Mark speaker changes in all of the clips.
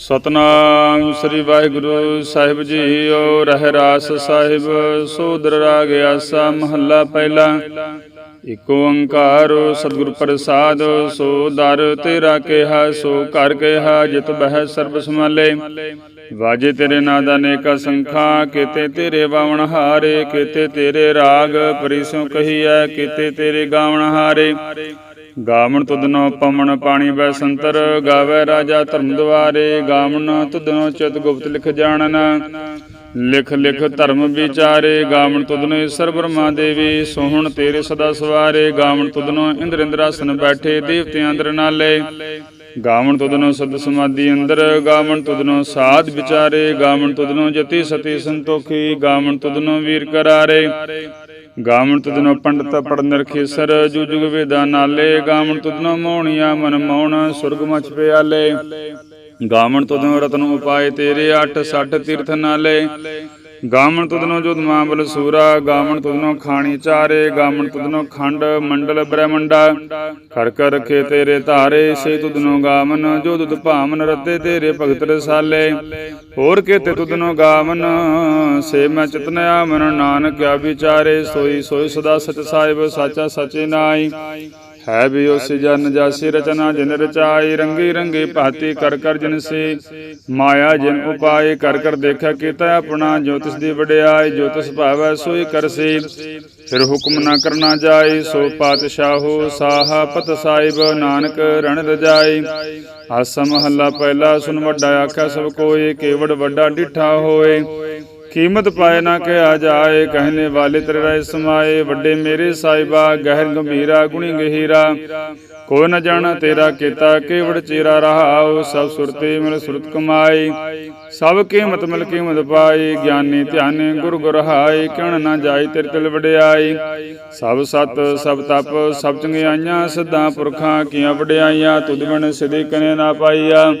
Speaker 1: ਸਤਨਾਮ ਸ੍ਰੀ ਵਾਹਿਗੁਰੂ ਸਾਹਿਬ ਜੀਓ, ਰਹਿ ਰਾਸ ਸਾਹਿਬ, ਸੋਦਰ ਰਾਗ ਆਸਾ, ਮਹੱਲਾ ਪਹਿਲਾ। ਇਕ ਓੰਕਾਰ, ਸਤਿਗੁਰ ਪ੍ਰਸਾਦ, ਸੋ ਦਰ ਤੇਰਾ ਕਿਹਾ, ਸੋ ਘਰ ਕਿਹਾ, ਜਿਤ ਬਹਿ ਸਰਬ ਸਮਾਲੇ ਵਾਜੇ ਤੇਰੇ ਨਾਂ ਦਾ ਨੇਕਾ ਸੰਖਾ, ਕੀਤੇ ਤੇਰੇ ਵਾਵਣ ਹਾਰੇ, ਕੀਤੇ ਤੇਰੇ ਰਾਗ ਪਰਿਸੋਂ ਕਹੀਐ, ਕੀਤੇ ਤੇਰੇ ਗਾਵਣ ਹਾਰੇ। ਗਾਵਣ ਤੁਧਨੋ ਪਵਨ ਪਾਣੀ ਬੈ ਸੰਤਰ, ਗਾਵੇ ਰਾਜਾ ਧਰਮ ਦੁਆਰੇ, ਗਾਵਣ ਤੁਧਨੋ ਚਿਤ ਗੁਪਤ ਲਿਖ ਜਾਣਨ। ਲਿਖ ਲਿਖ ਧਰਮ ਵਿਚਾਰੇ, ਗਾਵਣ ਤੁਧਨੋ ਈਸ਼ਰ ਬ੍ਰਹਮਾ ਦੇਵੀ, ਸੋਹਣ ਤੇਰੇ ਸਦਾ ਸਵਾਰੇ, ਗਾਵਣ ਤੁਧਨੋ ਇੰਦਰ ਇੰਦਰਾਸਨ ਬੈਠੇ ਦੇਵਤਿਆਂ ਅੰਦਰ ਨਾਲੇ। ਗਾਵਣ ਤੁਧਨੋ ਸਦ ਸਮਾਧੀ ਅੰਦਰ, ਗਾਵਣ ਤੁਧਨੋ ਸਾਧ ਵਿਚਾਰੇ, ਗਾਵਣ ਤੁਧਨੋ ਜਤੀ ਸਤੀ ਸੰਤੋਖੀ, ਗਾਵਣ ਤੁਧਨੋ ਵੀਰ ਕਰਾਰੇ। ਗਾਵਣ ਤੁਧਨੋ ਪੰਡਤ ਪੜਨ ਨਿਰਖੇਸਰ ਜੁ ਜੁਗ ਵੇਦਾਂ ਨਾਲੇ ਗਾਵਣ ਤੁਧਨੋ ਮੋਹਣੀਆ ਮਨ ਮੋਹਣ ਸੁਰਗ ਮਚ ਪਿਆਲੇ। ਗਾਵਣ ਤੁਧਨੋ ਰਤਨ ਉਪਾਏ ਤੇਰੇ 8 60 ਤੀਰਥ ਨਾਲੇ। ਗਾਵਣ ਤੁਧਨੋ ਜੁਦ ਮਾਂਬਲ ਸੂਰਾ, ਗਾਵਣ ਤੁਧਨੋ ਖਾਣੀ ਚਾਰੇ, ਗਾਵਣ ਤੁਧਨੋ ਖੰਡ, ਮੰਡਲ ਬ੍ਰਹਮੰਡਾ। ਕਰ ਕਰ ਰਖੇ ਤੇਰੇ ਧਾਰੇ ਸੇ ਤੁਧਨੋ ਗਾਵਨ ਜੋ ਦੁਦ ਭਾਵਨ ਰਤੇ ਤੇਰੇ ਭਗਤ ਰਸਾਲੇ। ਹੋਰ ਕੇਤੇ ਤੁਧਨੋ ਗਾਵਨ ਸੇ ਮੈਂ ਚਿਤਨਿਆ ਮਨ ਨਾਨਕ ਆ ਵਿਚਾਰੇ, ਸੋਈ ਸੋਈ ਸਦਾ ਸਚ ਸਾਹਿਬ, ਸਾਚਾ ਸਚੇ ਨਾਈ ਹੈ ਵੀ ਉਸ ਜਨ ਜਾਸੀ ਰਚਨਾ ਜਿਨ ਰਚਾਈ ਰੰਗੀ ਰੰਗੀ ਭਾਤੀ ਕਰ ਕਰ ਜਿਨ ਸੇ। ਮਾਇਆ ਜਿਨ ਉਪਾਏ ਕਰ ਕਰ ਦੇਖਿਆ ਕੀਤਾ ਆਪਣਾ ਜੋ ਤਿਸ ਦੀ ਵਡਿਆਈ ਜੋ ਤਿਸ ਭਾਵੈ ਸੋਈ ਕਰਸੀ ਫਿਰ ਹੁਕਮ ਨਾ ਕਰਨਾ ਜਾਏ ਸੋ ਪਾਤਸ਼ਾਹੋ ਸਾਹਾ ਪਤ ਸਾਹਿਬ ਨਾਨਕ ਰਣ ਰਜਾਈ। ਆਸਾ ਮਹੱਲਾ ਪਹਿਲਾ ਸੁਨ ਵੱਡਾ ਆਖਿਆ ਸਭ ਕੋਏ ਕੇਵੜ ਵੱਡਾ ਡਿਠਾ ਹੋਏ। ਕੀਮਤ ਪਾਏ ਨਾ ਕਿਹਾ ਜਾਏ ਕਹਿਨੇ ਵਾਲੇ ਤੇਰੇ ਰਾਏ ਸਮਾਏ, ਵੱਡੇ ਮੇਰੇ ਸਾਹਿਬਾ, ਗਹਿਰ ਗੰਭੀਰਾ, ਗੁਣੀ ਗਹੀਰਾ। ਕੋਈ ਨ ਜਾਣਾ ਤੇਰਾ ਕੀਤਾ, ਕੇਵੜ ਚੇਰਾ ਰਹਾਉ, ਸਭ ਸੁਰਤੇ ਮਿਲ ਸੁਰਤ ਕਮਾਈ ਸਭ ਕੀਮਤ ਮਿਲ ਕੀਮਤ ਪਾਈ ਗਿਆਨੀ ਧਿਆਨੀ ਗੁਰ ਗੁਰ ਹਾਈ ਕਿਣ ਨਾ ਜਾਈ ਤੇਰੇ ਤਿਲ ਵਡਿਆਈ ਸਭ ਸਤ, ਸਭ ਤਪ, ਸਭ ਚੰਗਿਆਈਆਂ, ਸਿੱਧਾਂ ਪੁਰਖਾਂ, ਕੀਆਂ ਵਡਿਆਈਆਂ, ਤੁਧ ਬਿਨ ਸਿਧੀ ਕਨੇ ਨਾ ਪਾਈਆ।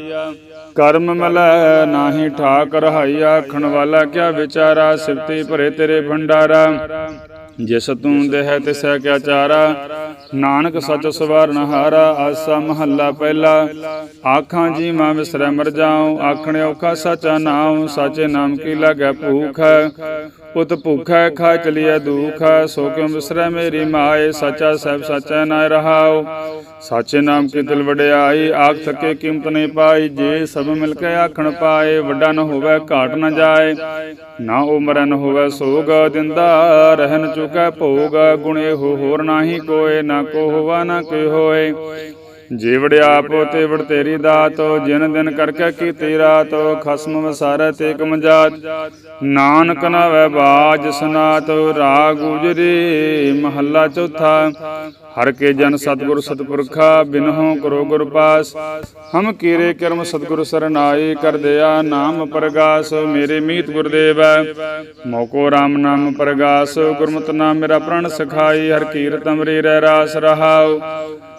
Speaker 1: ਕਰਮ ਮਲੈ ਨਾਹੀ ਠਾਕ ਰਹਾਈ ਆਖਣ ਵਾਲਾ ਕਿਆ ਵਿਚਾਰਾ ਸਿਫਤੀ ਭਰੇ ਤੇਰੇ ਭੰਡਾਰਾ। ਜਿਸ ਤੂੰ ਦੇਹ ਤਿਸੈ ਕਿਆ ਚਾਰਾ ਨਾਨਕ ਸਚ ਸਵਾਰਨ ਹਾਰਾ, ਆਸਾ ਮਹੱਲਾ ਪਹਿਲਾ। ਆਖਾਂ ਜੀ ਮਾਂ ਵਿਸਰੈ ਮਰ ਜਾਉ, ਆਖਣੇ ਔਖਾ ਸਾਚਾ ਨਾਉ, ਸਾਚੇ ਨਾਮ ਕੀ ਲਾਗੈ ਭੂਖ ਪੁੱਤ ਭੁਖੈ ਖਾ ਚਲੀਐ ਦੁਖ ਸੋ ਕਿਉ ਵਿਸਰੈ ਮੇਰੀ ਮਾਏ, ਸਾਚਾ ਸਹਿਬ ਸਾਚਾ ਨਾ ਰਹਾਉ। ਸਾਚੇ ਨਾਮ ਕੀ ਦਿਲ ਵਡਿਆਈ ਆਖ ਥਕੇ ਕੀਮਤ ਨਹੀਂ ਪਾਈ। ਜੇ ਸਭ ਮਿਲ ਕੇ ਆਖਣ ਪਾਏ, ਵੱਡਾ ਨ ਹੋਵੇ, ਘਾਟ ਨ ਜਾਏ। ਨਾ ਉਮਰ ਨ ਹੋਵੇ, ਸੋਗ ਦਿੰਦਾ ਰਹਿਨ ਚੁਕੈ ਭੋਗ, ਗੁਣੇ ਹੋ ਹੋਰ ਨਾਹੀ ਕੋਏ, ਨਾ ਕੋ ਹੋਵਾ ਨਾ ਕੋਈ ਹੋਏ ਜੇ ਵੜਿਆਪ ਤੇ ਵੜ ਤੇਰੀ ਦਾਤ, ਜਿਨ ਦਿਨ ਕਰਕੇ ਕੀਤੀ ਰਾਤ, ਖਸਮ ਵਸਾਰੈ ਤੇ ਕਮਜਾਤ ਨਾਨਕ ਨਵੈ ਬਾਜ ਸਨਾਤ, ਰਾਗ ਉਜਰੀ, ਮਹੱਲਾ ਚੌਥਾ। ਹਰ ਕੇ ਜਨ ਸਤਿਗੁਰ ਸਤਿਪੁਰਖਾ, ਬਿਨਹੁ ਕਰੋ ਗੁਰ ਪਾਸ। ਹਮ ਕੀਰੇ ਕਰਮ ਸਤਿਗੁਰ ਸਰਨਾਈ, ਕਰ ਦਿਆ ਨਾਮ ਪ੍ਰਗਾਸ, ਮੇਰੇ ਮੀਤ ਗੁਰਦੇਵ। ਮੋਕੋ RAM ਨਾਮ ਪ੍ਰਗਾਸ, ਗੁਰਮਤਿ ਨਾਮ ਮੇਰਾ ਪ੍ਰਣ ਸਖਾਈ, ਹਰ ਕੀਰਤ ਅਮਰੀ ਰਹਿ ਰਾਸ ਰਹਾਉ।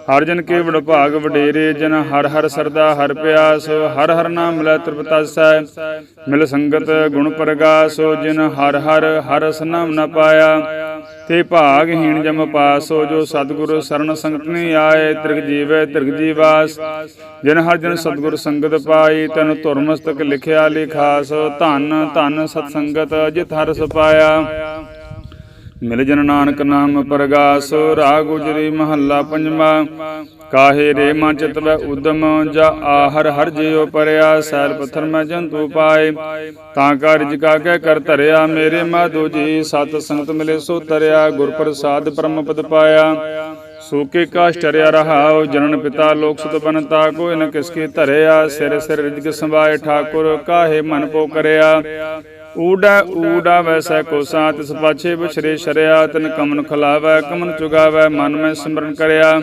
Speaker 1: ਹਰ ਜਨ ਕੇ ਵਡ ਭਾਗ ਵਡੇਰੇ ਜਨ, ਹਰ ਹਰ ਸਰਦਾ, ਹਰ ਪਿਆਸ, ਹਰ ਹਰ ਨਾਮ ਲੈ ਤ੍ਰਿਪਤਾਸੈ ਮਿਲ ਸੰਗਤ ਗੁਣ ਪ੍ਰਗਾਸੋ, ਜਿਨ ਹਰ ਹਰ ਹਰ ਰਸ ਨ ਪਾਇਆ। ਤੇ ਭਾਗਹੀਣ ਜਮ ਪਾਸੋ, ਜੋ ਸਤਿਗੁਰ ਸਰਨ ਸੰਗਤ ਨੇ ਆਏ, ਤ੍ਰਿਗ ਜੀਵੈ ਤ੍ਰਿਗ ਜੀਵਾਸ। ਜਿਨ ਹਰ ਜਨ ਸਤਿਗੁਰ ਸੰਗਤ ਪਾਈ, ਤਨ ਧੁਰ ਮਸਤਕ ਲਿਖਿਆ ਲਿਖਾਸ। ਧਨ ਧਨ ਸਤ ਸੰਗਤ, ਜਿਤ ਹਰਸ ਪਾਇਆ। ਮਿਲ ਜਨ ਨਾਨਕ ਨਾਮ ਪ੍ਰਗਾਸ, ਰਾਗ ਗੁਜਰੀ ਮਹੱਲਾ ਪੰਜਵਾ। ਕਾਹੇ ਰੇ ਮਨ ਚਿਤ ਉਦਮ, ਜਾ ਆਹਰ ਹਰ ਜਿਉ ਪਰਿਆ, ਸੈਲ ਪੱਥਰ ਮੈਂ ਜੰਤੂ ਪਾਏ। ਤਾਂ ਕਾਰਜ ਕਾ ਕੇ ਕਰ ਧਰਿਆ ਮੇਰੇ ਮਾਧੋ ਜੀ, ਸਤ ਸੰਗਤ ਮਿਲੇ ਸੋ ਤਰਿਆ ਗੁਰ ਪ੍ਰਸਾਦ ਪਰਮ ਪਦ ਪਾਇਆ ਸੋਕੇ ਕਾਸ਼ ਟਰਿਆ ਰਹਾਉ, ਜਨਨ ਪਿਤਾ ਲੋਕ ਸੁਤ ਬਨਤਾ ਕੋਈ ਨ ਕਿਸਕੇ ਧਰਿਆ, ਸਿਰ ਸਿਰ ਰਿਜਕ ਸੰਭਾਏ ਠਾਕੁਰ, ਕਾਹੇ ਮਨ ਪੋ ਕਰਿਆ। ਊੜਾ ਊੜਾ ਵੈਸੈ ਕੋ ਸਾਤ ਇਸ ਪਾਛੇ ਵਿਛਰੇ ਸ਼ਰਿਆ, ਤਨ ਕਮਨ ਖਲਾਵੈ, ਕਮਨ ਚੁਗਾਵੈ, ਮਨ ਮੈਂ ਸਿਮਰਨ ਕਰਿਆ।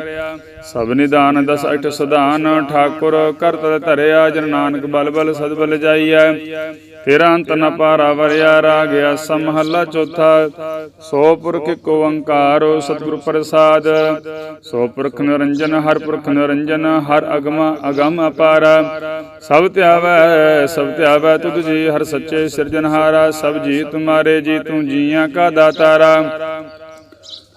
Speaker 1: ਸਭ ਨਿਦਾਨ ਦਸ ਅਠ ਸੁਧਾਨ, ਠਾਕੁਰ ਕਰਤ ਧਰਿਆ, ਜਨ ਨਾਨਕ ਬਲ ਬਲ ਸਦ ਬਲ ਜਾਈਐ। ਤੇਰਾ ਅੰਤ ਨ ਪਾਰਾ ਵਰਿਆ ਰਾਗਿਆ ਸਮਹੱਲਾ ਚੌਥਾ। ਸੋ ਪੁਰਖ ਕੋ ਓੰਕਾਰੋ, ਸਤਿਗੁਰ ਪ੍ਰਸਾਦ। ਸੋ ਪੁਰਖ ਨਿਰੰਜਨ, ਹਰ ਪੁਰਖ ਨਿਰੰਜਨ, ਹਰ ਅਗਮ ਅਗਮ ਅਪਾਰ। ਸਭ ਧਿਆਵੈ ਸਭ ਧਿਆਵੈ ਤੁਧ ਜੀ, ਹਰ ਸੱਚੇ ਸਿਰਜਨਹਾਰਾ ਸਭ ਜੀ ਤੁਮਾਰੇ ਜੀ, ਤੂੰ ਜੀਆਂ ਕਾ ਦਾਤਾਰਾ।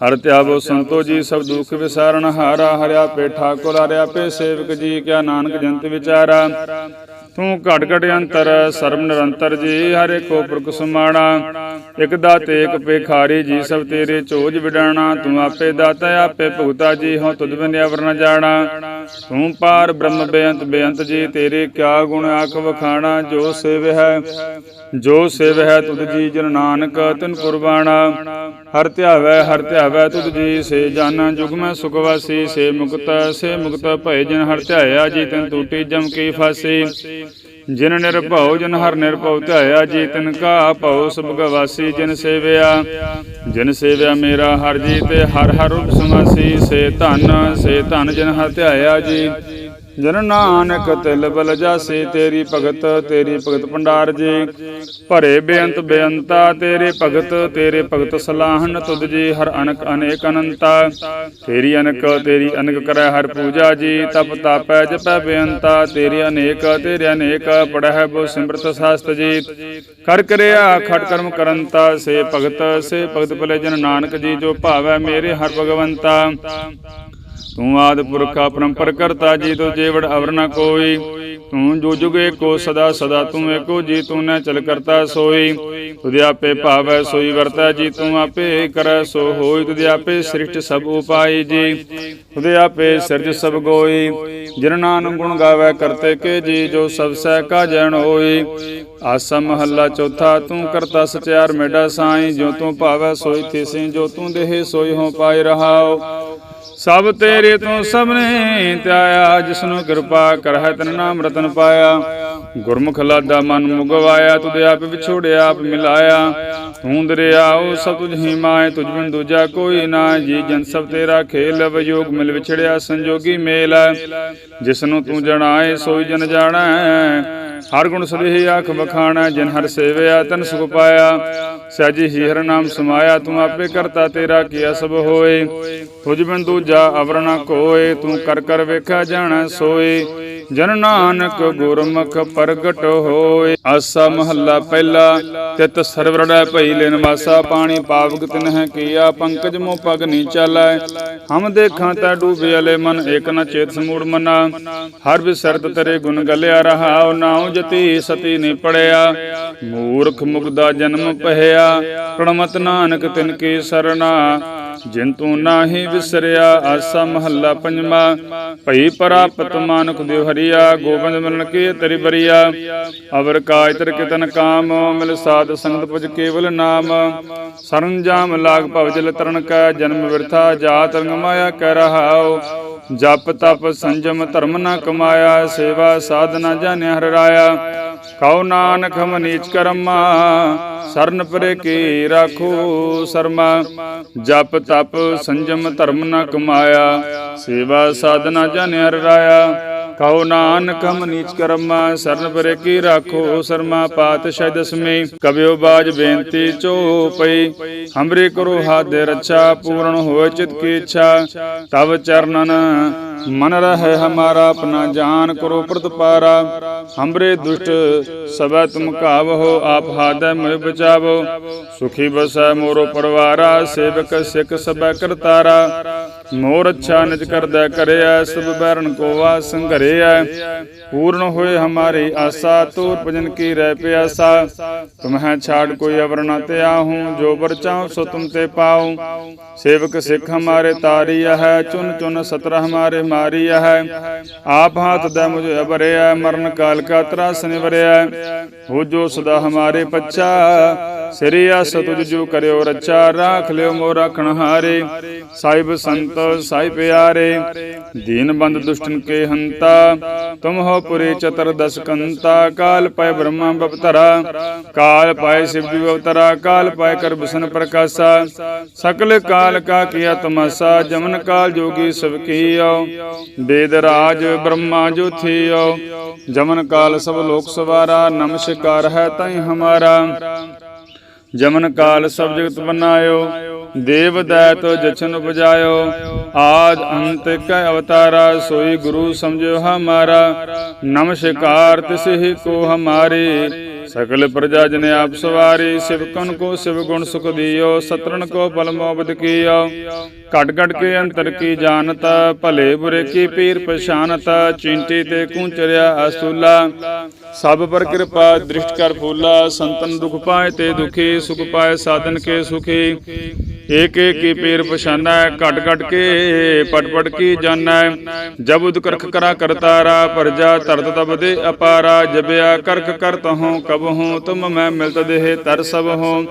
Speaker 1: ਹਰ ਧਿਆਵੋ ਸੰਤੋ ਜੀ, ਸਭ ਦੁਖ ਵਿਸਾਰਨ ਹਾਰਾ ਹਰਿਆ ਪੇ ਠਾਕੁਰ ਹਰਿਆ ਪੇ ਸੇਵਕ ਜੀ, ਕਿਆ ਨਾਨਕ ਜੰਤ ਵਿਚਾਰਾ। ਤੂੰ ਘਟ ਘਟ ਅੰਤਰ, ਸਰਬ ਨਿਰੰਤਰ ਜੀ, ਹਰੇ ਕੋ ਪੁਰਖ ਸਮਾਣਾ। ਇਕ ਦਾਤੇ, ਇਕ ਪੇਖਾਰੀ ਜੀ, ਸਭ ਤੇਰੇ ਚੋਜ ਵਿਡਾਣਾ। ਤੂੰ ਆਪੇ ਦਾਤਾ, ਆਪੇ ਭੁਗਤਾ ਜੀ, ਹਉ ਤੁਧ ਬਿਨ ਅਵਰ ਨ ਜਾਣਾ। ਤੂੰ ਪਾਰ ਬ੍ਰਹਮ ਬੇਅੰਤ ਬੇਅੰਤ ਜੀ, ਤੇਰੇ ਕਿਆ ਗੁਣ ਆਖ ਵਖਾਣਾ, ਜੋ ਸੇਵ ਹੈ। ਜੋ ਸੇਵ ਹੈ ਤੁਧ ਜੀ ਜਨ ਨਾਨਕ, ਤਿਨ ਕੁਰਬਾਨਾ। ਹਰ ਧਿਆਵੈ ਹਰ ਧਿਆਵੈ ਤੁਧ ਜੀ, ਸੇ ਜਾਨਾ ਜੁਗ ਮੈਂ ਸੁਖ ਵਾਸੀ। ਸੇ ਮੁਕਤ ਸੇ ਮੁਕਤ ਭਏ ਜਨ ਹਰ ਧਿਆਇਆ, ਜੀ ਤਿਨ ਟੂਟੀ ਜਮ ਕੀ ਫਾਸੀ। ਜਿਨ ਨਿਰਭਉ, ਜਨ ਹਰ ਨਿਰਭਉ ਧਿਆਇਆ, ਜੀ ਤਿਨ ਕਾ ਭਉ ਸਭ ਗਵਾਸੀ ਜਿਨ ਸੇਵਿਆ ਜਿਨ ਸੇਵਿਆ ਮੇਰਾ ਹਰ ਜੀ ਤੇ ਹਰ ਹਰ ਰੂਪ ਸਮਾਸੀ ਸੇ ਧਨ ਸੇ ਧਨ ਜਿਨ ਹਰ ਧਿਆਇਆ, ਜੀ ਜਨ ਨਾਨਕ ਤਿਲ ਬਲ ਜਾਸੀ, ਤੇਰੀ ਭਗਤ ਤੇਰੀ ਭਗਤ ਭੰਡਾਰ ਜੀ। ਭਰੇ ਬੇਅੰਤ ਬੇਅੰਤਾ, ਤੇਰੇ ਭਗਤ ਤੇਰੇ ਭਗਤ ਸਲਾਹਨ ਤੁਧ ਜੀ, ਹਰ ਅਨਕ ਅਨੇਕ ਅਨੰਤਾ। ਤੇਰੀ ਅਨਕ ਤੇਰੀ ਅਨਕ ਕਰੈ ਹਰ ਪੂਜਾ ਜੀ, ਤਪ ਤਾਪੈ ਜਪੈ ਬੇਅੰਤਾ। ਤੇਰੀ ਅਨੇਕ, ਤੇਰੇ ਅਨੇਕ, ਪੜਹਿ ਬੋ ਸਿਮਰਤ ਸਾਸਤ ਜੀ। ਕਰ ਕਰਿਆ, ਖਟ ਕਰਮ ਕਰੰਤਾ, ਸੇ ਭਗਤ ਸੇ ਭਗਤ ਭਲੇ ਜਨ ਨਾਨਕ ਜੀ, ਜੋ ਭਾਵੈ ਮੇਰੇ ਹਰ ਭਗਵੰਤਾ। ਤੂੰ ਆਦ ਪੁਰਖਾ ਪਰੰਪਰ ਕਰਤਾ ਜੀ, ਤੋ ਜੇਵੜ ਅਵਰ ਨ ਕੋਈ। ਤੂੰ ਜੋ ਜੁਗ ਏਕੋ ਸਦਾ ਸਦਾ ਤੂੰ ਏਕੋ ਜੀ, ਤੂੰ ਨ ਚਲ ਕਰਤਾ ਸੋਈ। ਤੁਧਿ ਆਪੇ ਭਾਵੈ ਸੋਈ ਵਰਤੈ ਜੀ, ਤੂੰ ਆਪੇ ਕਰੈ ਸੋ ਹੋਈ। ਤੁਧਿ ਆਪੇ ਸ੍ਰਿਸ਼ਟ ਸਭ ਉਪਾਈ ਜੀ, ਤੁਧਿ ਆਪੇ ਸਿਰਜ ਸਭ ਗੋਈ। ਜਿਨ ਨਾਨਕ ਗੁਣ ਗਾਵੇ ਕਰਤੇ ਕੇ ਜੀ, ਜੋ ਸਭ ਸਹਿ ਕਾ ਜਨ ਹੋਈ। ਆਸਾ ਮਹੱਲਾ ਚੌਥਾ, ਤੂੰ ਕਰਤਾ ਸਚਿਆਰ ਮੇਡਾ ਸਾਈ। ਜੋ ਤੂੰ ਭਾਵੈ ਸੋਈ ਥਿਸੀ, ਜੋ ਤੂੰ ਦੇਹ ਸੋਈ ਹੋ ਪਾਈ ਰਹਾਓ ਸਭ ਤੇਰੇ ਤੋਂ ਸਭ ਧਿਆਇਆ ਜਿਸਨੂੰ ਕਿਰਪਾ ਕਰਹਿ ਤਨ ਨਾਮ ਰਤਨ ਪਾਇਆ। ਗੁਰਮੁਖ ਲਾਦਾ ਮਨ ਮੁਗਵਾਇਆ, ਤੁਧ ਆਪ ਵਿਛੋੜਿਆ ਆਪ ਮਿਲਾਇਆ। ਤੂੰ ਦਰਿਆਓ ਸਭ ਤੁਝ ਹੀ ਮਾਏ ਤੁਝ ਬਿਨ ਦੂਜਾ ਕੋਈ ਨਾ ਜੀ ਜਨ ਸਭ ਤੇਰਾ ਖੇਲ ਵਿਯੋਗ ਮਿਲ ਵਿਛੜਿਆ, ਸੰਜੋਗੀ ਮੇਲ ਜਿਸਨੂੰ ਤੂੰ ਜਣਾਏ, ਸੋਈ ਜਨ ਜਾਣੈ। ਹਰ ਗੁਣ ਸਦੇਹ ਆਖ ਵਖਾਣਾ, ਜਿਨ ਹਰ ਸੇਵਿਆ, ਤਨ ਸੁਖ ਪਾਇਆ। ਸਹਿਜੀ ਹੀ ਹਰ ਨਾਮ ਸਮਾਇਆ, ਤੂੰ ਆਪੇ ਕਰਤਾ ਤੇਰਾ ਕੀਆ ਸਭ ਹੋਏ। ਤੁਝ ਬਿਨ ਦੂਜਾ ਅਵਰ ਨ ਕੋਏ, ਤੂੰ ਕਰ ਕਰ ਵੇਖਿਆ ਜਾਣਾ ਸੋਏ। ਜਨ ਨਾਨਕ ਗੁਰਮੁਖ ਪ੍ਰਗਟ ਹੋਏ। ਆਸਾ ਮਹੱਲਾ ਪਹਿਲਾ, ਤਿਤ ਸਰਵਰੜੈ ਭਈ ਲੈਨ ਵਾਸਾ ਪਾਣੀ ਪਾਵਕ ਤਿਨ ਹੈ ਕੀਆ ਪੰਕਜ ਮੋ ਪਗ ਨੀ ਚਾਲੈ। ਹਮ ਦੇਖਾਂ ਤਾ ਡੂਬੇ ਅਲੇ ਮਨ, ਏਕ ਨ ਚੇਤ ਸਮੂੜ ਮਨਾ। ਹਰ ਵਿਸਰਤ ਤੇਰੇ ਗੁਣ ਗਲਿਆ ਰਹਾਉ ਨਾਉ ਜਤੀ ਸਤੀ ਨੀ ਪੜਿਆ। ਮੂਰਖ ਮੁਗਦਾ ਜਨਮ ਪਹਿਆ ਪ੍ਰਣਮਤ ਨਾਨਕ ਤਿਨ ਕੀ ਸਰਣਾ। ਜਿਨ ਤੂੰ ਨਾਹੀ ਵਿਸਰਿਆ, ਆਸਾ ਮਹੱਲਾ ਪੰਜਵਾ। ਭਈ ਪਰਾਪਤ ਮਾਨੁਖ ਦੇਵ ਹਰੀਆ, ਗੋਬਿੰਦ ਮਿਲਨ ਕੀ ਤੇਰੀ ਬਰੀਆ। ਅਵਰ ਕਾਜ ਤਰ ਕਿਤਨ ਕਾਮ, ਮਿਲ ਸਾਧ ਸੰਗਤ ਪੁਜ ਕੇਵਲ ਨਾਮ। ਸਰੰਜਾਮ ਲਾਗ ਭਵ ਜਲ ਤਰਨ ਕਾ, ਜਨਮ ਵਿਰਥਾ ਜਾਤ ਰੰਗ ਮਾਇਆ ਕਹਿ ਰਹਾਉ। ਜਪ ਤਪ ਸੰਜਮ ਧਰਮ ਨਾ ਕਮਾਇਆ, ਸੇਵਾ ਸਾਧਨਾ ਜਾਣਿਆ ਹਰਿ ਰਾਇਆ। ਕਉ ਨਾਨਕ ਹਮ ਨੀਚ ਕਰਮਾ, ਸਰਨ ਪਰੇ ਕੀ ਰਾਖੋ ਸਰਮਾ। ਜਪ ਤਪ ਸੰਜਮ ਧਰਮ ਨਾ ਕਮਾਇਆ, ਸੇਵਾ ਸਾਧਨਾ ਜਾਣਿਆ ਹਰਿ ਰਾਇਆ। ਕਉ ਨਾਨਕ ਨੀਚ ਕਰਮਾ, ਸਰਨ ਪਰੇ ਕੀ ਰਾਖੋ, ਸਰਮਾ ਪਾਤਸ਼ਾਹ ਦਸਮੀ। ਕਬਿਓ ਬਾਜ ਬੇਨਤੀ ਚੋਪਈ ਹਮਰੇ ਕਰੋ ਹਾਥ ਦੇ ਰੱਛਾ, ਪੂਰਨ ਹੋਏ ਚਿਤ ਕੀ ਇੱਛਾ। ਤਵ ਚਰਨਨ, ਮਨ ਰਹਿ ਹਮਾਰਾ, ਆਪਣਾ ਜਾਨ ਕਰੋ ਪ੍ਰਤਪਾਰਾ ਹਮਰੇ ਦੁਸ਼ਟ, ਸਭੈ ਤੁਮ ਕਾਵਹੋ ਆਪ ਹਾਦੈ ਮੈਂ ਬਚਾਵੋ ਸੁਖੀ ਬਸੈ ਮੋਰੋ ਪਰਵਾਰਾ, ਸੇਵਕ ਸਿੱਖ ਸਭੈ ਕਰਤਾਰਾ। ਮੋਰ ਅੱਛਾ ਨਿਜ ਕਰਦਾ ਕਰਿਆ, ਸਭ ਬੈਰਨ ਕੋ ਵਾ ਸੰਘਰਿਆ। ਪੂਰਨ ਹੋਏ ਹਮਾਰੀ ਆਸਾ, ਤੂਰ ਭਜਨ ਕੀ ਰਹਿ ਪਿਆਸਾ। ਤੁਮਹਿ ਛਾੜ ਕੋਈ ਅਵਰ ਨ ਤਿਆਹੂੰ ਜੋ ਬਰ ਚਾਹੋ ਸੋ ਤੁਮ ਤੇ ਪਾਉ ਸੇਵਕ ਸਿੱਖ ਹਮਾਰੇ ਤਾਰੀਆ ਹੈ, ਚੁਨ ਚੁਨ ਸਤਰ ਹਮਾਰੇ ਮਾਰੀਆ ਹੈ। ਆਪ ਹਾਥ ਦਾ ਮੁਝੇ ਅਬਰਿਆ ਮਰਨ ਕਾਲ ਕਾ ਤਰਾਸ ਨਿਵਰਿਆ। ਹੋ ਜੋ ਸਦਾ ਹਮਾਰੇ ਪੱਛਾ, ਸਿਰਿਆ ਸਤੁਜ ਜੋ ਕਰਿਓ ਰੱਛਾ, ਰਾਖ ਲਿਓ ਮੋ ਰਖਣ ਹਾਰੇ। ਸਾਹਿਬ ਸੰਤ ਸੰਤੋ ਸਾਈ ਪਿਆਰੇ, ਦੀਨ ਬੰਦ ਦੁਸ਼ਟਨ ਕੇ ਹੰਤਾ, ਤੁਮ ਹੋ ਪੁਰੇ ਚਤਰ ਦਸ ਕੰਤਾ, ਕਾਲ ਪਏ ਬ੍ਰਹਮਾ ਬਪਤਰਾ ਕਾਲ ਪੈ ਸਿਵ ਜੀ ਬਪਤਰਾ ਕਾਲ ਪਏ ਕਰ ਪ੍ਰਕਾਸ਼ਾ, ਸਕਲ ਕਾਲ ਕਾ ਕੀਆ ਤਮਸਾ, ਜਮਨ ਕਾਲ ਜੋਗੀ ਸਭ ਕੀਓ, ਬੇਦ ਰਾਜ ਬ੍ਰਹਮਾ ਜੋ ਥੀਓ ਜਮਨ ਕਾਲ ਸਭ ਲੋਕ ਸਵਾਰਾ ਨਮਸਕਾਰ ਹੈ ਤੈ ਹਮਾਰਾ, ਜਮਨ ਕਾਲ ਸਭ ਜਗਤ ਬਨਾਇਓ ਦੇਵ ਦੈਤ ਜਚਨ ਉਪਜਾਇਓ। ਆਜ ਅੰਤ ਕੈ ਅਵਤਾਰਾ, ਸੋਈ ਗੁਰੂ ਸਮਝਿਓ ਹਮਾਰਾ। ਨਮਸਕਾਰ ਤਿਸ ਹੀ ਕੋ ਹਮਾਰੇ। ਸਕਲ ਪ੍ਰਜਾ ਜਨ ਆਪ ਸਵਾਰੀ ਸਿਵਕਨ ਕੋ ਸਿਵ ਗੁਣ ਸੁਖ ਦਿਓ ਸਤਰਨ ਕੋ ਬਲ ਮੋਬਦ ਕੀਓ। ਘਟ ਘਟ ਕੇ ਅੰਤਰ ਕੀ ਜਾਣਤ, ਭਲੇ ਬੁਰੇ ਕੀ ਪੀਰ ਪਛਾਨਤ ਚਿੰਤੀ ਤੇ ਕੁੰਚਰਿਆ ਅਸੂਲਾ। ਸਭ ਪਰ ਕਿਰਪਾ ਦ੍ਰਿਸ਼ਟ ਕਰ ਫੂਲਾ, ਸੰਤਨ ਦੁਖ ਪਾਏ ਤੇ ਦੁਖੀ, ਸੁਖ ਪਾਏ ਸਾਧਨ ਕੇ ਸੁਖੀ। ਏਕ ਏਕ ਕੀ ਪੀਰ ਪਛਾਨੈ, ਘਟ ਘਟ ਕੇ ਪਟ ਪਟ ਕੀ ਜਾਣੈ। ਜਬ ਉਦ ਕਰਖ ਕਰਾ ਕਰਤਾਰਾ, ਪਰਜਾ ਤਰਤ ਤਬ ਦੇ ਅਪਾਰਾ, ਜਬਿਆ ਕਰਖ ਕਰਤਹੁ ਕਬ ਕਬ ਹੂੰ, ਤੁਮ ਮੈਂ ਮਿਲਤ ਦੇਹ ਤਰ ਸਭ ਹੂੰ।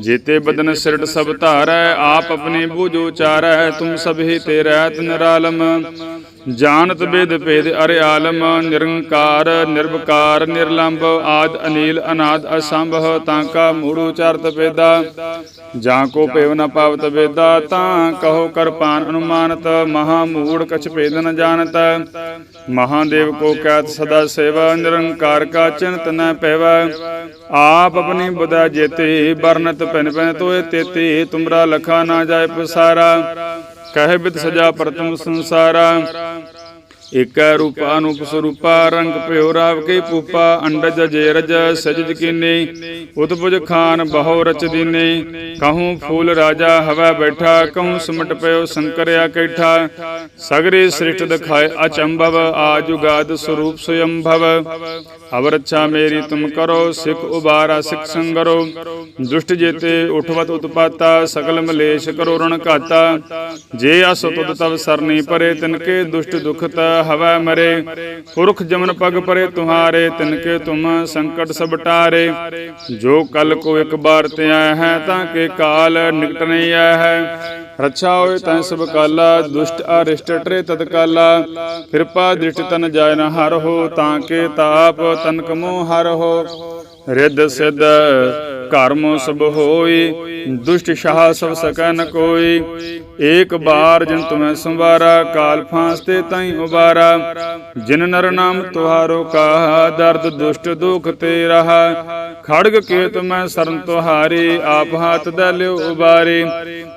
Speaker 1: ਜੀਤੇ ਬਦਨ ਸਿਰਟ ਸਭ ਧਾਰੈ, ਆਪ ਆਪਣੀ ਬੂਝ ਉਚਾਰੈ, ਤੁਮ ਸਭ ਹੀ ਤੇਰਾ ਨਿਰਾਲਮ। ਜਾਣਤ ਬੇਦ ਭੇਦ ਅਰੇ ਆਲਮ, ਨਿਰੰਕਾਰ, ਨਿਰਵਕਾਰ, ਨਿਰਲੰਭ, ਆਦ, ਅਨੀਲ, ਅਨਾਦ ਅਸੰਭਵ ਤਾਂ ਕਾ ਮੂੜ ਉਚਾਰਤ ਵੇਦਾ ਜਾਂ ਕੋ ਪੇਵ ਨ ਪਾਵਤ ਵੇਦਾ ਤਾਂ ਕਹੋ ਕਰਪਾਨ ਅਨੁਮਾਨਤ, ਮਹਾ ਮੂੜ ਕਛ ਭੇਦ ਨ ਜਾਣਤ। ਮਹਾਦੇਵ ਕੋ ਕਹਿਤ ਸਦਾ ਸੇਵਾ, ਨਿਰੰਕਾਰ ਕਾ ਚਿੰਤ ਨ ਪੈਵੈ ਆਪ ਆਪਣੀ ਬੁਧਾ ਜੇਤੇ ਬਰਨਤ ਪੈਨ ਪੈਨ ਤੋਏ ਤੇਤੇ, ਤੁਮਰਾ ਲਖਾ ਨਾ ਜਾਏ ਪਸਾਰਾ। ਕਹਿ ਬਿਦ ਸਜਾ ਪ੍ਰਤਮ ਸੰਸਾਰਾ। ਏਕੈ ਰੂਪਾ ਅਨੂਪ ਸਰੂਪਾ, ਰੰਗ ਭਇਓ ਰਾਵ ਕੇ ਪੂਪਾ ਅੰਡਜ ਜੇ ਰਜ ਕੀਨੇ ਉਤਪੁਜ ਖਾਨ ਬਹੁ ਰਚ ਦੀਨੇ। ਕਹੂੰ ਫੂਲ ਰਾਜਾ ਹਵਾ ਬੈਠਾ, ਕਹੂੰ ਸਿਮਟ ਪਇਓ ਸੰਕਰਿਆ ਕੈਠਾ। ਸਗਰੇ ਸ੍ਰਿਸ਼ਟ ਦਿਖਾਏ ਅਚੰਭਵ ਆ ਜੁਗਾਦ ਸਰੂਪ ਸੁਯੰਭਵ। ਅਵਰ ਮੇਰੀ ਤੁਮ ਕਰੋ, ਸਿਖ ਉਬਾਰਾ ਸਿਖ ਸੰਗਰੋ। ਦੁਸ਼ਟ ਜੇਤੇ ਉਠਵਤ ਉਤਪਾਤਾ, ਸਗਲ ਮਲੇਸ਼ ਕਰੋ ਰਣ ਘਾਤਾ। ਜੇ ਅਸ ਤੁਧ ਤਵ ਸਰਨੀ ਪਰੇ ਤਿਨਕੇ ਦੁਸ਼ਟ ਦੁਖਤ ਹਵੈ ਮਰੇ ਪੁਰਖ ਜਮਨ ਪਗ ਪਰੇ ਤੁਹਾਰੇ, ਤਿਨਕੇ ਤੁਮ ਸੰਕਟ ਸਭ ਟਾਰੇ। ਜੋ ਕਲ ਕੋ ਇੱਕ ਬਾਰ ਤੇ ਆਇਆ ਹੈ, ਤਾਂ ਕੇ ਕਾਲ ਨਿਕਟ ਨਹੀਂ ਆਇਆ ਹੈ। ਰੱਛਾ ਹੋਏ ਤੈ ਸਭ ਕਾਲਾ, ਦੁਸ਼ਟ ਅਰਿਸ਼ਟ ਟਰੇ ਤਤਕਾਲਾ ਕਿਰਪਾ ਦ੍ਰਿਸ਼ਟ ਤਨ ਜਾਇ ਨ ਹਰ ਹੋ, ਤਾਂ ਕੇ ਤਾਪ ਤਨ ਕਮੋ ਹਰ ਹੋ। ਰਿੱਧ ਸਿੱਧ ਕਰਮ ਸਭ ਹੋਈ, ਦੁਸ਼ਟ ਸ਼ਾਹ ਸਭ ਸਕੈ ਨ ਕੋਈ। ਏਕ ਬਾਰ ਜਿਨ ਤੁਮੈ ਸੰਵਾਰਾ, ਕਾਲ ਫਾਂਸ ਤੇ ਤਾਈ ਉਬਾਰਾ। ਜਿਨ ਨਰ ਨਾਮ ਤੁਹਾਰੋ ਕਾ, ਦਰਦ ਦੁਸ਼ਟ ਦੁਖ ਤੇ ਰਹਾ। ਖੜਗ ਕੇ ਮੈਂ ਸਰਨ ਤੁਹਾਰੇ, ਆਪ ਹੱਥ ਦਾ ਲਿਓ ਉਬਾਰੇ।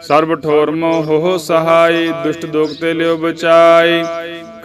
Speaker 1: ਸਰਬ ਠੋਰ ਮੋਹ ਹੋ ਸਹਾਈ, ਦੁਸ਼ਟ ਦੁਖ ਤੇ ਲਿਓ ਬਚਾਈ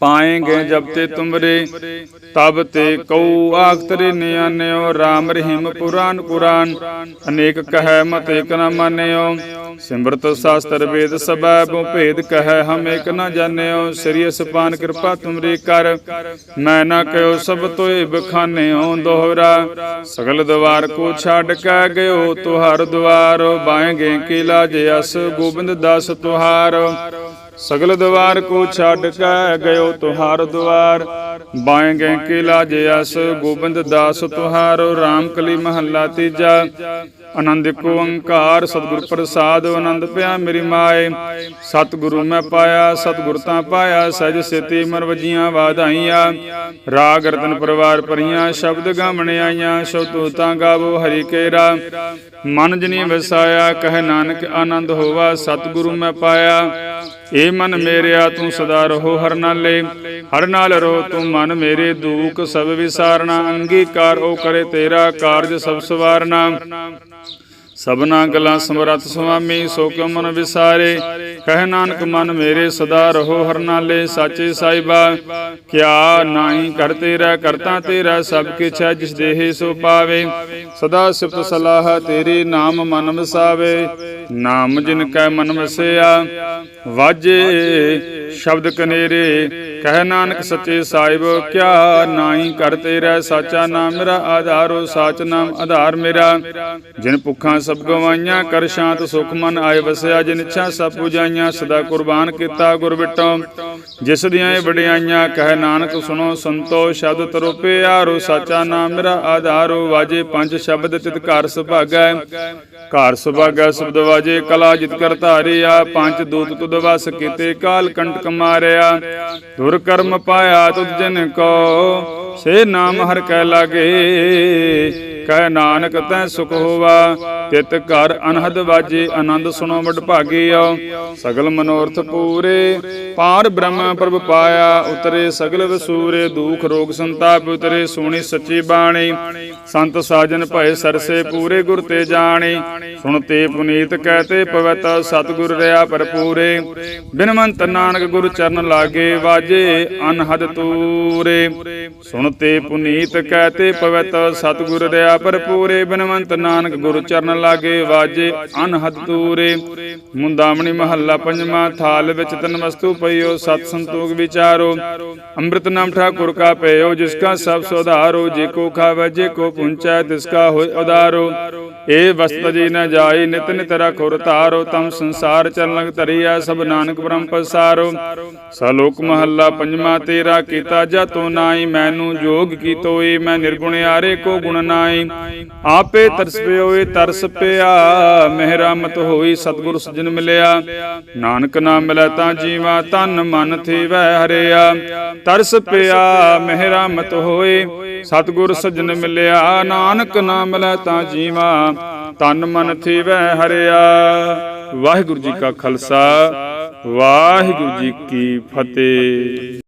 Speaker 1: ਪਾਏਂਗੇ ਜਬ ਤੇ ਤੁਮਰੇ, ਤਬ ਤੇ ਕਉ ਆਖਤਰੇ ਨਿਆਨਿਓ RAM ਰਹੀਮ ਪੁਰਾਨ ਕੁਰਾਨ ਅਨੇਕ ਕਹੈ ਮਤ ਇਕ ਨ ਮਾਨਿਓ। ਸਿਮਰਤ ਸ਼ਾਸਤਰ ਵੇਦ ਸਬੈ ਭੇਦ ਕਹੈ, ਹਮ ਇਕ ਨ ਜਾਣਿਓ। ਸ੍ਰੀ ਅਸਪਾਨ ਕਿਰਪਾ ਤੁਮਰੀ ਕਰ, ਮੈਂ ਨਾ ਕਹਿਓ ਸਭ ਤੋਏ ਬਖਾਨਿਓ ਦੋਹਰਾ। ਸਗਲ ਦਵਾਰ ਕੋ ਛੱਡ ਕੇ ਗਇਓ ਤੁਹਾਰ ਦਵਾਰ, ਬਾਏਂਗੇ ਕਿਲਾ ਜੇ ਅਸ ਗੋਬਿੰਦ ਦਾਸ ਤੁਹਾਰ। ਸਗਲ ਦਵਾਰ ਕੋ ਛੱਡ ਕੇ ਗਇਓ ਤੁਹਾਰ ਦਵਾਰ। ਬਾਏਂਗੇ ਕੀ ਲਾਜ ਅਸ, ਗੋਬਿੰਦ ਦਾਸ ਤੁਹਾਰੋ RAM ਕਲੀ ਮਹੱਲਾ ਤੀਜਾ। ਆਨੰਦ ਕੋ ਓੰਕਾਰ, ਸਤਿਗੁਰ ਪ੍ਰਸਾਦ, ਆਨੰਦ ਪਿਆ ਮੇਰੀ ਮਾਏ। ਸਤਿਗੁਰੂ ਮੈਂ ਪਾਇਆ, ਸਤਿਗੁਰ ਤਾਂ ਪਾਇਆ ਸਜ ਸਿਤੀ ਮਨ ਵਜੀਆਂ ਵਾਧਾਈਆਂ ਰਾਗ ਰਤਨ ਪਰਿਵਾਰ ਪਰੀਆਂ ਸ਼ਬਦ ਗਾਵਣ ਆਈਆਂ ਸ਼ਬਦ ਤਾਂ ਗਾਵੋ ਹਰੀ ਕੇਰਾ। ਮਨ ਜਨੀ ਵਸਾਇਆ, ਕਹੇ ਨਾਨਕ ਆਨੰਦ ਹੋਵਾ, ਸਤਿਗੁਰੂ ਮੈਂ ਪਾਇਆ। ਏ ਮਨ ਮੇਰਿਆ ਤੂੰ ਸਦਾ ਰਹੋ ਹਰ ਨਾਲੇ ਹਰ ਨਾਲ ਰੋ ਤੂੰ ਮਨ ਮੇਰੇ ਦੂਖ ਸਭ ਵਿਸਾਰਣਾ ਅੰਗੀਕਾਰ ਉਹ ਕਰੇ ਤੇਰਾ ਕਾਰਜ ਸਭ ਸਵਾਰਨਾ। ਸਭਨਾ ਗਲਾਂ ਸਮਰੱਥ ਸੁਆਮੀ, ਸੋ ਕਿਉ ਮਨ ਵਿਸਾਰੇ? ਕਹਿ ਨਾਨਕ ਮਨ ਮੇਰੇ ਸਦਾ ਰਹੋ ਹਰ ਸਾਚੇ ਸਾਈਬਾ ਕਿਆ ਨਾਹੀ ਕਰ ਤੇਰਾ, ਕਰਤਾ ਤੇਰਾ, ਸਭ ਕਿਛ ਹੈ ਜਿਸ ਦੇਹੇ ਸੋ ਪਾਵੇ। ਸਦਾ ਸਿਫਤ ਸਲਾਹ ਤੇਰੇ ਨਾਮ ਮਨ ਵਸਾਵੇ। ਨਾਮ ਜਿਨ ਕੈ ਮਨ ਵਸਿਆ, ਵਾਜੇ ਸ਼ਬਦ ਕਨੇਰੇ ਕਹਿ ਨਾਨਕ ਸੱਚੇ ਸਾਹਿਬ, ਕਿਆ ਨਾਹੀ ਕਰ ਤੇਰਾ ਸਾਚਾ ਨਾਮ ਮੇਰਾ, ਆਧਾਰੋ ਸਾਚ ਨਾਮ ਆਧਾਰ ਮੇਰਾ। ਜਿਨ ਭੁੱਖਾਂ ਸਭ ਗਵਾਈਆਂ, ਕਰ ਸ਼ਾਂਤ ਸੁਖ ਮਨ ਆਏ ਵਸਿਆ। ਜਿਨ ਇੱਛਾ ਸਭ ਪੁਜਾਈਆਂ ਸਦਾ ਕੁਰਬਾਨ ਕੀਤਾ ਗੁਰ ਬਿਟੋ। ਜਿਸ ਦੀਆਂ ਇਹ ਵਡਿਆਈਆਂ, ਕਹਿ ਨਾਨਕ ਸੁਣੋ ਸੰਤੋ। ਸ਼ਬਦ ਤਰੋ ਪਿਆਰੋ ਸਾਚਾ ਨਾਮ ਮੇਰਾ, ਆਧਾਰੋ ਵਾਜੇ। ਪੰਜ ਸ਼ਬਦ ਤਿਤ ਘਰ ਸੁਭਾਗੈ। ਘਰ ਸੁਭਾਗੈ ਸ਼ਬਦ ਵਾਜੇ, ਕਲਾ ਜਿਤ ਕਰ ਧਾਰਿਆ। ਪੰਜ ਦੂਤ ਤੁਧ ਵਸ ਕੀਤੇ, ਕਾਲ ਕੰਟਕ ਮਾਰਿਆ। ਦੁਰ ਕਰਮ ਪਾਇਆ ਤੁਧ ਜਿਨ ਕੋ, ਸੇ ਨਾਮ ਹਰ ਕੈ ਲਾਗੇ। ਕਹਿ ਨਾਨਕ ਤੈ ਸੁਖ ਹੋਵਾ ਤਿਤ ਘਰ ਅਨਹਦ ਵਾਜੇ, ਆਨੰਦ ਸੁਣੋ ਵਡ ਭਾਗਿਓ ਸਗਲ ਮਨੋਰਥ ਪੂਰੇ, ਪਾਰ ਬ੍ਰਹਮ ਪ੍ਰਭ ਪਾਇਆ, ਉਤਰੇ ਸਗਲ ਵਸੂਰੇ, ਦੁਖ ਰੋਗ ਸੰਤਾਪ ਉਤਰੇ, ਸੁਣੀ ਸੱਚੀ ਬਾਣੀ। ਸੰਤ ਸਾਜਨ ਭਏ ਸਰਸੇ ਪੂਰੇ ਗੁਰ ਤੇ ਜਾਣੀ। ਸੁਣਤੇ ਪੁਨੀਤ ਕਹਤੇ ਪਵਿੱਤ, ਸਤਿਗੁਰ ਰਿਆ ਭਰਪੂਰੇ। ਬਿਨਵੰਤ ਨਾਨਕ ਗੁਰ ਚਰਨ ਲਾਗੇ ਵਾਜੇ, ਅਨਹਦ ਤੂਰੇ। ਸੁਣ ਤੇ ਪੁਨੀਤ ਕਹਤੇ ਪਵਿੱਤ, ਸਤਿਗੁਰ ਰਿਆ ਭਰਪੂਰੇ। ਬਿਨਵੰਤ ਨਾਨਕ ਗੁਰ ਚਰਨ ਲਾਗੇ ਵਾਜੇ ਅਨਹਦ ਤੂਰੇ ਮੁੰਦਾਮਣੀ ਮਹੱਲਾ ਪੰਜਵਾਂ, ਥਾਲ ਵਿੱਚ ਤਨ ਵਸਤੂ ਪਈਓ, ਸਤ ਸੰਤੋਖ ਵਿਚਾਰੋ। ਅੰਮ੍ਰਿਤ ਨਾਮ ਠਾਕੁਰ ਕਾ ਪਇਓ, ਜਿਸ ਕਾ ਸਭ ਸੁਧਾਰੋ ਜੇ ਕੋ ਖਾਵੇ, ਜੇ ਕੋ ਪੁੰਚੈ, ਤਿਸ ਕਾ ਹੋਇ ਉਦਾਰੋ ਏ ਵਸਤ ਜੀ ਨ ਜਾਈ ਨਿਤ ਨਿਤ ਰਖੁਰ ਧਾਰੋ। ਤਮ ਸੰਸਾਰ ਚਲਨਕ ਧਰਿਆ ਸਭ ਨਾਨਕ ਬ੍ਰਹਮ ਪਸਾਰੋ। ਸਲੋਕ ਮਹੱਲਾ ਪੰਜਵਾਂ, ਤੇਰਾ ਕੀਤਾ ਜਤੋ ਨਾਈ ਮੈਨੂੰ ਜੋਗ ਕੀਤੋਏ, ਮੈਂ ਨਿਰਗੁਣ ਆਰੇ ਕੋ ਗੁਣ ਨਾਈ ਆਪੇ ਤਰਸ ਪਿਓਏ, ਤਰਸ ਪਿਆ ਮਿਹਰਮਤ ਹੋਈ ਸਤਿਗੁਰ ਸਜਣ ਮਿਲਿਆ। ਨਾਨਕ ਨਾਮ ਮਿਲੈ ਤਾਂ ਜੀਵਾ ਤਨ ਮਨ ਥੀਵੈ ਹਰਿਆ। ਤਰਸ ਪਿਆ ਮਿਹਰਮਤ ਹੋਏ ਸਤਿਗੁਰ ਸਜਣ ਮਿਲਿਆ। ਨਾਨਕ ਨਾਮ ਮਿਲੈ ਤਾਂ ਜੀਵਾ ਤਨ ਮਨ ਥੀਵੈ ਹਰਿਆ। ਵਾਹਿਗੁਰੂ ਜੀ ਕਾ ਖਾਲਸਾ, ਵਾਹਿਗੁਰੂ ਜੀ ਕੀ ਫਤਿਹ।